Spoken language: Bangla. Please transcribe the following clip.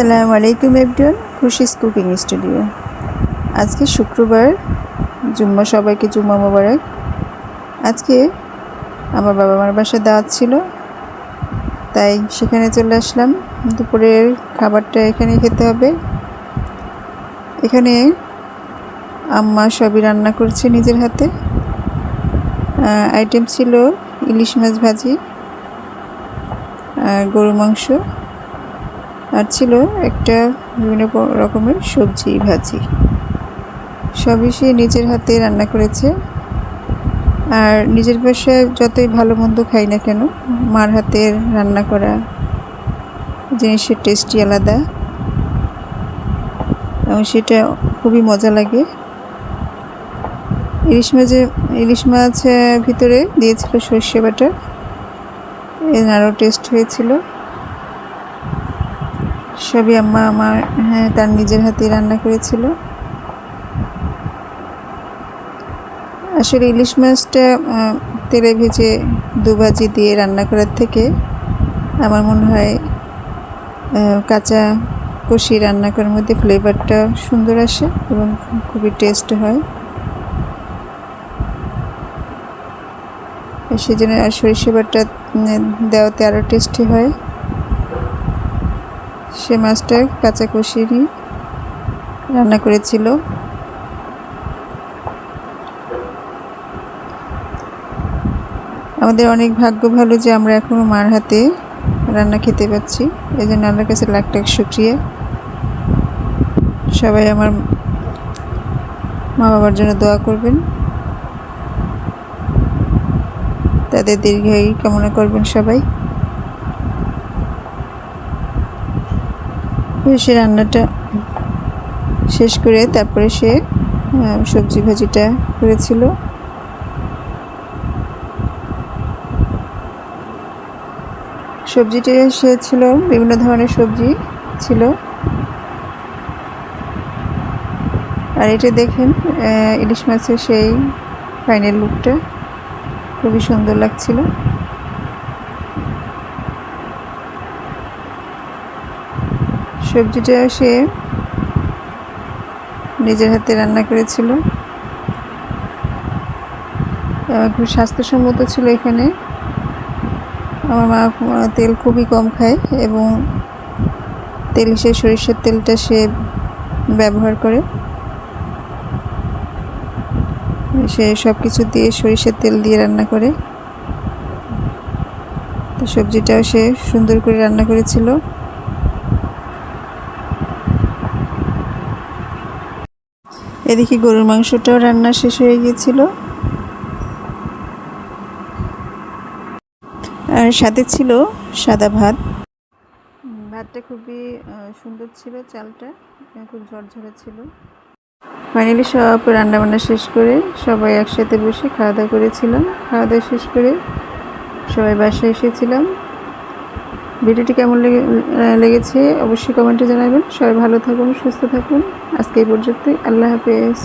আসসালামু আলাইকুম এভরিওয়ান খুশিস কুকিং স্টুডিও আজকে শুক্রবার, জুম্মা সবাইকে জুম্মা মোবারক। আজকে আমার বাবা মার বাসায় দাওয়াত ছিল, তাই সেখানে চলে আসলাম। দুপুরের খাবারটা এখানে খেতে হবে। এখানে আম্মা সবই রান্না করছে নিজের হাতে। আইটেম ছিল ইলিশ মাছ ভাজি গরু মাংস। আর ছিল একটা বিভিন্ন রকমের সবজি, ভাজি। সবই সে নিজের হাতে রান্না করেছে। আর নিজের বাসায় যতই ভালো মন্দ খাই না কেন, মার হাতের রান্না করা জিনিসের টেস্টই আলাদা। এবং সেটা খুবই মজা লাগে। ইলিশ মাছের ইলিশ মাছ ভিতরে দিয়েছিল সর্ষে বাটা। এর আরও টেস্ট হয়েছিল। সবই আম্মা আমার হ্যাঁ তার নিজের হাতে রান্না করেছিল। আসলে ইলিশ মাছটা তেলে ভেজে দু ভাজি দিয়ে রান্না করার থেকে আমার মনে হয় কাঁচা কষি রান্না করার মধ্যে ফ্লেভারটা সুন্দর আসে এবং খুবই টেস্ট হয়। সেই জন্য আর সরিষা বাটা দেওয়াতে আরও টেস্টি হয়। সে মাছটা কাঁচা কষিয়ে রান্না করেছিল। আমাদের অনেক ভাগ্য ভালো যে আমরা এখনও মার হাতে রান্না খেতে পাচ্ছি। এই জন্য আল্লাহর কাছে লাখ লাখ শুক্রিয়া। সবাই আমার মা বাবার জন্য দোয়া করবেন। তাদের দীর্ঘায়ু কামনা করবেন সবাই। সে রান্নাটা শেষ করে তারপরে সে সবজি ভাজিটা করেছিল। সবজিটি সে ছিল, বিভিন্ন ধরনের সবজি ছিল। আর এটা দেখেন ইলিশ মাছের সেই ফাইনাল লুকটা খুবই সুন্দর লাগছিল। সবজিটা সে নিজের হাতে রান্না করেছিল। খুব স্বাস্থ্যসম্মত ছিল এখানে। আমার মা তেল খুবই কম খায় এবং তেল সে সরিষার তেলটা সে ব্যবহার করে। সে সব কিছু দিয়ে সরিষার তেল দিয়ে রান্না করে। তো সবজিটাও সে সুন্দর করে রান্না করেছিল। এদিকে গরুর মাংসটাও রান্না শেষ হয়ে গিয়েছিল। আর সাথে ছিল সাদা ভাত। ভাতটা খুবই সুন্দর ছিল চালটা, খুব ঝরঝরে ছিল। ফাইনালি সব রান্নাবান্না শেষ করে সবাই একসাথে বসে খাওয়া দাওয়া করেছিলাম। খাওয়া দাওয়া শেষ করে সবাই বাসায় এসেছিলাম। ভিডিওটি কেমন লেগে লেগেছে অবশ্যই কমেন্টে জানাবেন। সবাই ভালো থাকুন, সুস্থ থাকুন। আজকে এই পর্যন্তই। আল্লাহ হাফেজ।